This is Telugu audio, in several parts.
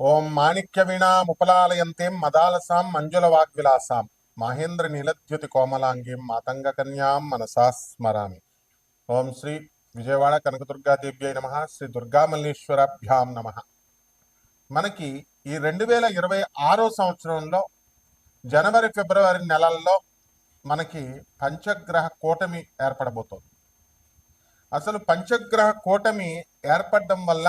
ఓం మాణిక్య వీణాముపలాలయంతేం మదాలసాం మంజుల వాగ్విలాసాం. మహేంద్ర నీలద్యుతి కోమలాంగీం మాతంగ కన్యాం మనసా స్మరామి. ఓం శ్రీ విజయవాడ కనకదుర్గాదేవ్యై నమ. శ్రీ దుర్గామల్లేశ్వరాభ్యాం నమ. మనకి ఈ రెండు వేల ఇరవై ఆరో సంవత్సరంలో జనవరి ఫిబ్రవరి నెలల్లో మనకి పంచగ్రహ కూటమి ఏర్పడబోతోంది. అసలు పంచగ్రహ కూటమి ఏర్పడడం వల్ల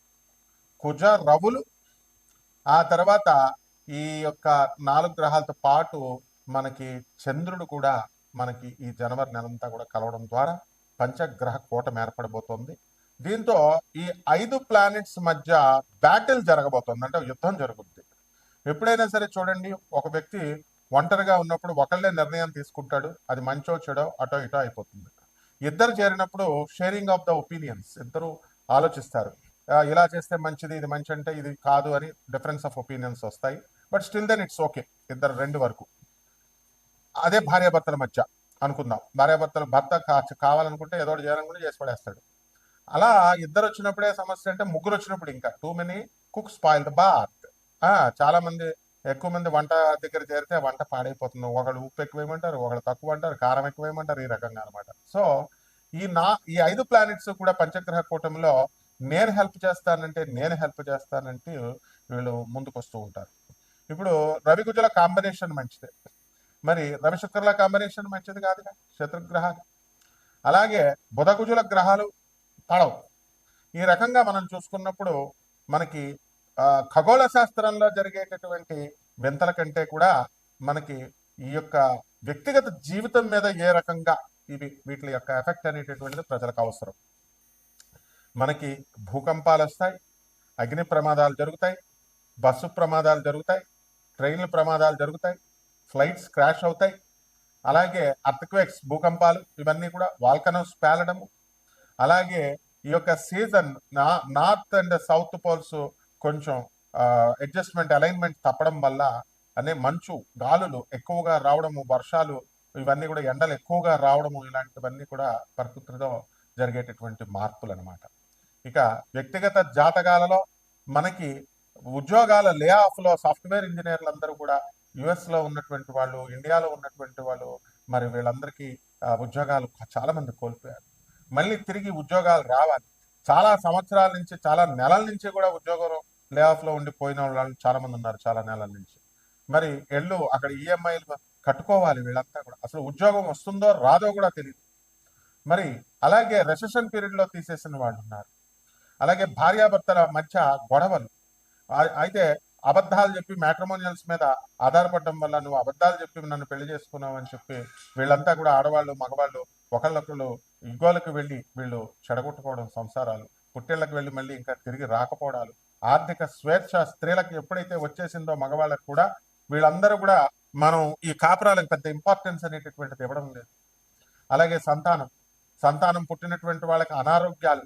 కుజ రవులు. ఆ తర్వాత ఈ యొక్క నాలుగు గ్రహాలతో పాటు మనకి చంద్రుడు కూడా మనకి ఈ జనవరి నెలంతా కూడా కలవడం ద్వారా పంచగ్రహ కూటమి ఏర్పడబోతోంది. దీంతో ఈ ఐదు ప్లానెట్స్ మధ్య బ్యాటిల్ జరగబోతోంది. అంటే యుద్ధం జరుగుద్ది. ఎప్పుడైనా సరే చూడండి ఒక వ్యక్తి ఒంటరిగా ఉన్నప్పుడు ఒకళ్ళే నిర్ణయం తీసుకుంటాడు. అది మంచో చెడో అటో ఇటో అయిపోతుంది. ఇద్దరు చేరినప్పుడు షేరింగ్ ఆఫ్ ద ఒపీనియన్స్ ఇద్దరు ఆలోచిస్తారు. ఇలా చేస్తే మంచిది ఇది మంచి అంటే ఇది కాదు అని డిఫరెన్స్ ఆఫ్ ఒపీనియన్స్ వస్తాయి. But still then it's okay ఇద్దరు రెండు వరకు. అదే భార్యాభర్తల మధ్య అనుకుందాం. భార్యాభర్తలు భర్త కావాలనుకుంటే ఏదో ఒకటి చేయాలనుకుంటే చేసి పడేస్తాడు. అలా ఇద్దరు వచ్చినప్పుడే సమస్య అంటే ముగ్గురు వచ్చినప్పుడు ఇంకా. Too many cook spoil the broth చాలా మంది ఎక్కువ మంది వంట దగ్గర చేరితే వంట పాడైపోతుంది. ఒకళ్ళు ఉప్పు ఎక్కువ వేయమంటారు ఒకళ్ళు తక్కువ అంటారు కారం ఎక్కువ వేయమంటారు ఈ రకంగా అనమాట సో ఈ నా ఈ ఐదు ప్లానెట్స్ కూడా పంచగ్రహ కూటమిలో నేను హెల్ప్ చేస్తానంటే నేను హెల్ప్ చేస్తానంటే వీళ్ళు ముందుకు వస్తూ ఉంటారు. ఇప్పుడు రవి కుజుల కాంబినేషన్ మంచిదే. మరి రవి శుక్రుల కాంబినేషన్ మంచిది కాదుగా? శత్రుగ్రహాలు. అలాగే బుధకుజుల గ్రహాలు పడవు ఈ రకంగా మనం చూసుకున్నప్పుడు మనకి ఖగోళ శాస్త్రంలో జరిగేటటువంటి వింతల కంటే కూడా మనకి ఈ యొక్క వ్యక్తిగత జీవితం మీద ఏ రకంగా ఇవి వీటి యొక్క ఎఫెక్ట్ అనేటటువంటిది ప్రజలకు అవసరం. మనకి భూకంపాలు వస్తాయి అగ్ని ప్రమాదాలు జరుగుతాయి బస్సు ప్రమాదాలు జరుగుతాయి ట్రైన్ల ప్రమాదాలు జరుగుతాయి ఫ్లైట్స్ క్రాష్ అవుతాయి. అలాగే అర్థక్వేక్స్ భూకంపాలు ఇవన్నీ కూడా వాల్కనోస్ పేలడము. అలాగే ఈ యొక్క సీజన్ నా నార్త్ అండ్ సౌత్ పోల్స్ కొంచెం అడ్జస్ట్మెంట్ అలైన్మెంట్ తప్పడం వల్ల అనే మంచు గాలులు ఎక్కువగా రావడము వర్షాలు ఇవన్నీ కూడా ఎండలు ఎక్కువగా రావడము ఇలాంటివన్నీ కూడా ప్రకృతిలో జరిగేటటువంటి మార్పులు అనమాట ఇక వ్యక్తిగత జాతకాలలో మనకి ఉద్యోగాల లే ఆఫ్లో సాఫ్ట్వేర్ ఇంజనీర్లు అందరూ కూడా యుఎస్లో ఉన్నటువంటి వాళ్ళు ఇండియాలో ఉన్నటువంటి వాళ్ళు మరి వీళ్ళందరికీ ఉద్యోగాలు చాలా మంది కోల్పోయారు. మళ్ళీ తిరిగి ఉద్యోగాలు రావాలి. చాలా సంవత్సరాల నుంచి చాలా నెలల నుంచి కూడా ఉద్యోగం లే ఆఫ్లో ఉండిపోయిన ఉండి పోయిన వాళ్ళు చాలా మంది ఉన్నారు చాలా నెలల నుంచి. మరి ఎళ్ళు అక్కడ ఈఎంఐలు కట్టుకోవాలి వీళ్ళంతా కూడా. అసలు ఉద్యోగం వస్తుందో రాదో కూడా తెలియదు మరి అలాగే రెసెషన్ పీరియడ్లో తీసేసిన వాళ్ళు ఉన్నారు. అలాగే భార్యాభర్తల మధ్య గొడవలు. అయితే అబద్ధాలు చెప్పి మ్యాట్రిమోనియల్స్ మీద ఆధారపడడం వల్ల నువ్వు అబద్ధాలు చెప్పి నన్ను పెళ్ళి చేసుకున్నావు అని చెప్పి వీళ్ళంతా కూడా ఆడవాళ్ళు మగవాళ్ళు ఒకళ్ళొకళ్ళు ఇగోలకు వెళ్ళి వీళ్ళు చెడగొట్టుకోవడం సంసారాలు. పుట్టిళ్ళకి వెళ్ళి మళ్ళీ ఇంకా తిరిగి రాకపోవడాలు. ఆర్థిక స్వేచ్ఛ స్త్రీలకు ఎప్పుడైతే వచ్చేసిందో మగవాళ్ళకు కూడా వీళ్ళందరూ కూడా మనం ఈ కాపురాలకు పెద్ద ఇంపార్టెన్స్ అనేటటువంటిది ఇవ్వడం లేదు. అలాగే సంతానం. సంతానం పుట్టినటువంటి వాళ్ళకి అనారోగ్యాలు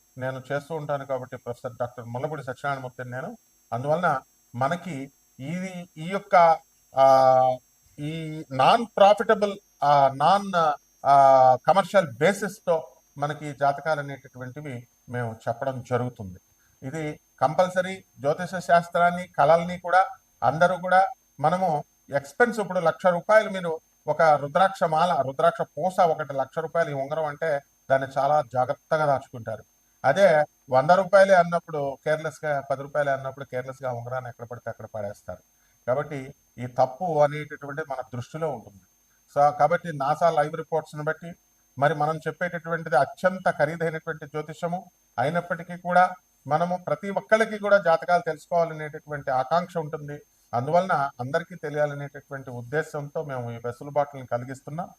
నేను చేస్తూ ఉంటాను కాబట్టి ప్రొఫెసర్ డాక్టర్ ముల్లపూడి సత్యనారాయణమూర్తి నేను. అందువలన మనకి ఇది ఈ యొక్క ఈ నాన్ ప్రాఫిటబుల్ నాన్ కమర్షియల్ బేసిస్తో మనకి జాతకాలు అనేటటువంటివి మేము చెప్పడం జరుగుతుంది. ఇది కంపల్సరీ జ్యోతిష శాస్త్రాన్ని కళల్ని కూడా అందరూ కూడా మనము ఎక్స్పెన్స్ ఇప్పుడు లక్ష రూపాయలు మీరు ఒక రుద్రాక్ష మాల రుద్రాక్ష పూస ఒకటి లక్ష రూపాయలు ఉంగరం అంటే దాన్ని చాలా జాగ్రత్తగా దాచుకుంటారు. అదే వంద రూపాయలే అన్నప్పుడు కేర్లెస్గా పది రూపాయలే అన్నప్పుడు కేర్లెస్గా ఉంగరాన్ని ఎక్కడ పడితే అక్కడ పడేస్తారు. కాబట్టి ఈ తప్పు అనేటటువంటి మన దృష్టిలో ఉంటుంది. సో కాబట్టి నాసా లైవ్ రిపోర్ట్స్ని బట్టి మరి మనం చెప్పేటటువంటిది అత్యంత ఖరీదైనటువంటి జ్యోతిషము. అయినప్పటికీ కూడా మనము ప్రతి ఒక్కరికి కూడా జాతకాలు తెలుసుకోవాలనేటటువంటి ఆకాంక్ష ఉంటుంది. అందువలన అందరికీ తెలియాలనేటటువంటి ఉద్దేశంతో మేము ఈ వెసులుబాటులను కలిగిస్తున్నాం.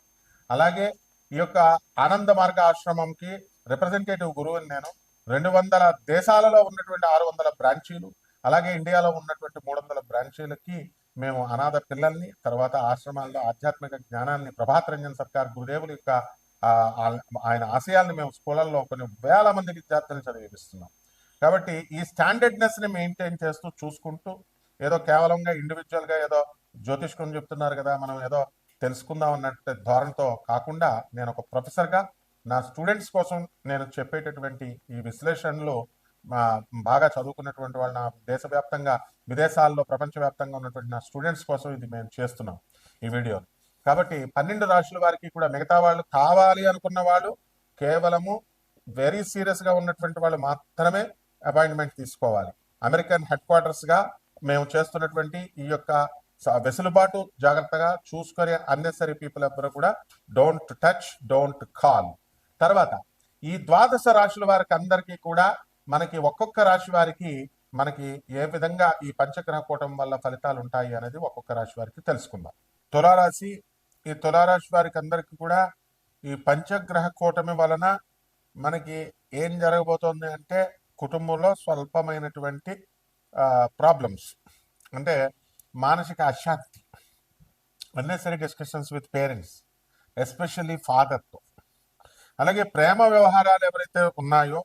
అలాగే ఈ యొక్క ఆనంద మార్గ ఆశ్రమంకి రిప్రజెంటేటివ్ గురువుని నేను రెండు వందల దేశాలలో ఉన్నటువంటి ఆరు వందల బ్రాంచీలు అలాగే ఇండియాలో ఉన్నటువంటి మూడు వందల బ్రాంచీలకి మేము అనాథ పిల్లల్ని తర్వాత ఆశ్రమాల్లో ఆధ్యాత్మిక జ్ఞానాన్ని ప్రభాత్ రంజన్ సర్కార్ గురుదేవుల యొక్క ఆయన ఆశయాల్ని మేము స్కూళ్ళల్లో కొన్ని వేల మంది విద్యార్థులను చదివిస్తున్నాం కాబట్టి ఈ స్టాండర్డ్నెస్ని మెయింటైన్ చేస్తూ చూసుకుంటూ ఏదో కేవలంగా ఇండివిజువల్గా ఏదో జ్యోతిష్కుని చెప్తున్నారు కదా మనం ఏదో తెలుసుకుందాం అన్నట్టు ధోరణితో కాకుండా నేను ఒక ప్రొఫెసర్గా నా స్టూడెంట్స్ కోసం నేను చెప్పేటటువంటి ఈ విశ్లేషణలో మా బాగా చదువుకున్నటువంటి వాళ్ళు నా దేశవ్యాప్తంగా విదేశాల్లో ప్రపంచవ్యాప్తంగా ఉన్నటువంటి నా స్టూడెంట్స్ కోసం ఇది మేము చేస్తున్నాం ఈ వీడియో కాబట్టి పన్నెండు రాశుల వారికి కూడా మిగతా వాళ్ళు కావాలి అనుకున్న వాళ్ళు కేవలము వెరీ సీరియస్గా ఉన్నటువంటి వాళ్ళు మాత్రమే అపాయింట్మెంట్ తీసుకోవాలి. అమెరికన్ హెడ్ క్వార్టర్స్గా మేము చేస్తున్నటువంటి ఈ యొక్క వెసులుబాటు జాగ్రత్తగా చూసుకునే అన్నెసరీ పీపుల్ ఎవ్వరు కూడా డోంట్ టచ్ డోంట్ కాల్ తర్వాత ఈ ద్వాదశ రాశుల వారికి అందరికీ కూడా మనకి ఒక్కొక్క రాశి వారికి మనకి ఏ విధంగా ఈ పంచగ్రహ కూటం వల్ల ఫలితాలు ఉంటాయి అనేది ఒక్కొక్క రాశి వారికి తెలుసుకుందాం. తులారాశి ఈ తులారాశి వారికి అందరికీ కూడా ఈ పంచగ్రహ కూటమి వలన మనకి ఏం జరగబోతోంది అంటే కుటుంబంలో స్వల్పమైనటువంటి ప్రాబ్లమ్స్ అంటే మానసిక అశాంతి. Unnecessary discussions with parents especially ఫాదర్తో అలాగే ప్రేమ వ్యవహారాలు ఎవరైతే ఉన్నాయో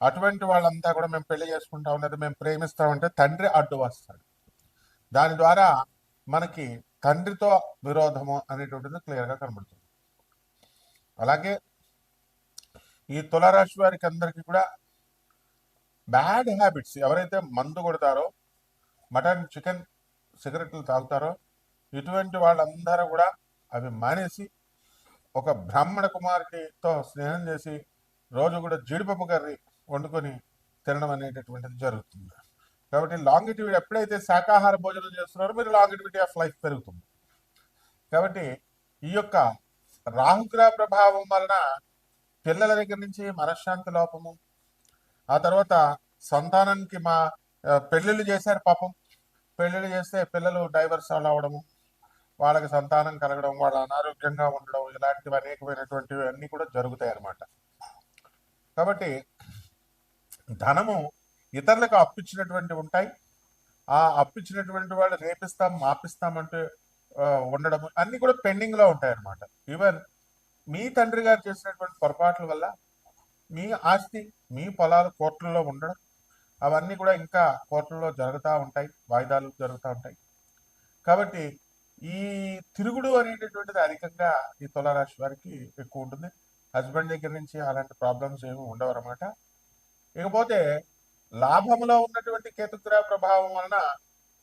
అటువంటి వాళ్ళంతా కూడా మేము పెళ్ళి చేసుకుంటాం లేదా మేము ప్రేమిస్తామంటే తండ్రి అడ్డు వస్తాడు. దాని ద్వారా మనకి తండ్రితో విరోధము అనేటువంటిది క్లియర్గా కనబడుతుంది. అలాగే ఈ తులారాశి వారికి అందరికీ కూడా బ్యాడ్ హ్యాబిట్స్ ఎవరైతే మందు కొడతారో మటన్ చికెన్ సిగరెట్లు తాగుతారో ఇటువంటి వాళ్ళందరూ కూడా అవి మానేసి ఒక బ్రాహ్మణ కుమారుడితో స్నేహం చేసి రోజు కూడా జీడిపప్పు కర్రీ వండుకొని తినడం అనేటటువంటిది జరుగుతుంది. కాబట్టి లాంగిటివిటీ ఎప్పుడైతే శాకాహార భోజనం చేస్తున్నారో మీరు లాంగిటివిటీ ఆఫ్ లైఫ్ పెరుగుతుంది. కాబట్టి ఈ యొక్క రాహుగ్రహ ప్రభావం వలన పిల్లల దగ్గర నుంచి మనశ్శాంతి లోపము ఆ తర్వాత సంతానానికి మా పెళ్ళిళ్ళు చేశారు పాపం. పెళ్ళిళ్ళు చేస్తే పిల్లలు డైవర్స్ అవడము వాళ్ళకి సంతానం కలగడం వాళ్ళు అనారోగ్యంగా ఉండడం ఇలాంటివి అనేకమైనటువంటివి అన్నీ కూడా జరుగుతాయి అన్నమాట. కాబట్టి ధనము ఇతరులకు అప్పిచ్చినటువంటి ఉంటాయి. ఆ అప్పిచ్చినటువంటి వాళ్ళు రేపిస్తాం మాపిస్తామంటే ఉండడం అన్నీ కూడా పెండింగ్లో ఉంటాయి అన్నమాట. ఈవెన్ మీ తండ్రి గారు చేసినటువంటి పొరపాట్ల వల్ల మీ ఆస్తి మీ పొలాలు కోర్టుల్లో ఉండడం అవన్నీ కూడా ఇంకా కోర్టుల్లో జరుగుతూ ఉంటాయి వాయిదాలు జరుగుతూ ఉంటాయి. కాబట్టి ఈ తిరుగుడు అనేటటువంటిది అధికంగా ఈ తులారాశి వారికి ఎక్కువ ఉంటుంది. హస్బెండ్ దగ్గర నుంచి అలాంటి ప్రాబ్లమ్స్ ఏమి ఉండవు అనమాట ఇకపోతే లాభంలో ఉన్నటువంటి కేతుగ్రహ ప్రభావం వలన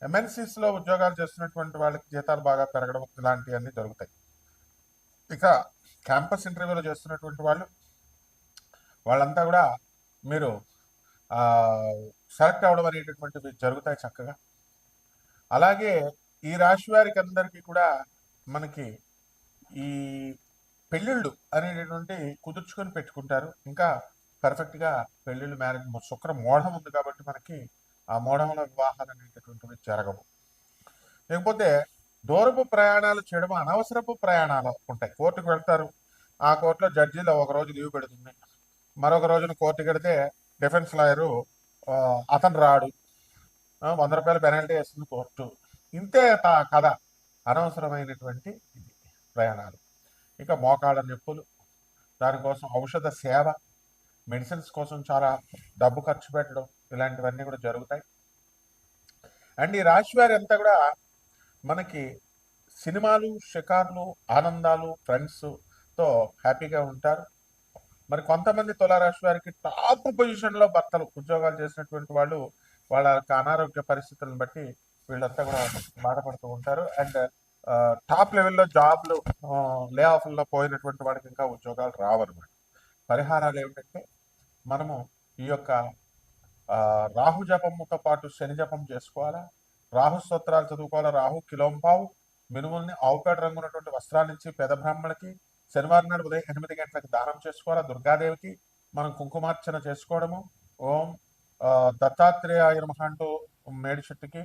ఎంఎన్సీస్లో ఉద్యోగాలు చేస్తున్నటువంటి వాళ్ళకి జీతాలు బాగా పెరగడం ఇలాంటివన్నీ జరుగుతాయి. ఇక క్యాంపస్ ఇంటర్వ్యూలో చేస్తున్నటువంటి వాళ్ళు వాళ్ళంతా కూడా మీరు సెలెక్ట్ అవ్వడం అనేటటువంటివి జరుగుతాయి చక్కగా. అలాగే ఈ రాశి వారికి అందరికీ కూడా మనకి ఈ పెళ్ళిళ్ళు అనేటటువంటి కుదుర్చుకొని పెట్టుకుంటారు. ఇంకా పర్ఫెక్ట్గా పెళ్ళిళ్ళు మ్యారేజ్ శుక్ర మోఢం ఉంది కాబట్టి మనకి ఆ మోఢంలో వివాహాలు అనేటటువంటివి జరగవు. లేకపోతే దూరపు ప్రయాణాలు చేయడం అనవసరపు ప్రయాణాలు ఉంటాయి. కోర్టుకు వెళ్తారు. ఆ కోర్టులో జడ్జిలు ఒక రోజు లీవ్ పెడుతుంది. మరొక రోజున కోర్టు కడితే డిఫెన్స్ లాయరు అతను రాడు. వంద రూపాయల పెనాల్టీ వేస్తుంది కోర్టు. ఇంతే తా- కథ. అనవసరమైనటువంటి ఇది ప్రయాణాలు. ఇక మోకాళ్ళ నొప్పులు దానికోసం ఔషధ సేవ మెడిసిన్స్ కోసం చాలా డబ్బు ఖర్చు పెట్టడం ఇలాంటివన్నీ కూడా జరుగుతాయి. అండ్ ఈ రాశి వారి అంతా కూడా మనకి సినిమాలు షికార్లు ఆనందాలు ఫ్రెండ్స్తో హ్యాపీగా ఉంటారు. మరి కొంతమంది తులారాశి వారికి టాప్ పొజిషన్లో భర్తలు ఉద్యోగాలు చేసినటువంటి వాళ్ళు వాళ్ళ యొక్క అనారోగ్య పరిస్థితులను బట్టి వీళ్ళంతా కూడా బాధపడుతూ ఉంటారు. అండ్ టాప్ లెవెల్లో జాబ్లు లే ఆఫ్లో పోయినటువంటి వాడికి ఇంకా ఉద్యోగాలు రావన్నమాట. పరిహారాలు ఏమిటంటే మనము ఈ యొక్క ఆ, రాహు జపముతో పాటు శని జపం చేసుకోవాలా? రాహు స్తోత్రాలు చదువుకోవాలా? రాహు కిలోంపావు మినుముల్ని ఆవుపేట రంగు ఉన్నటువంటి వస్త్రాల నుంచి పెద బ్రాహ్మణులకి శనివారం నాడు ఉదయం ఎనిమిది గంటలకు దానం చేసుకోవాలా? దుర్గాదేవికి మనం కుంకుమార్చన చేసుకోవడము. ఓం ఆ, దత్తాత్రేయ నమః అంటూ మేడి చెట్టుకి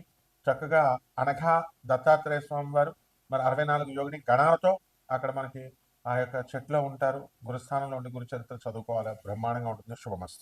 చక్కగా అనఘా దత్తాత్రేయ స్వామి వారు మరి అరవై నాలుగు యోగిని గణాలతో అక్కడ మనకి ఆ యొక్క చెట్లో ఉంటారు గురుస్థానంలో ఉండి గురు చరిత్ర చదువుకోవాలి. బ్రహ్మాండంగా ఉంటుంది. శుభమస్తు.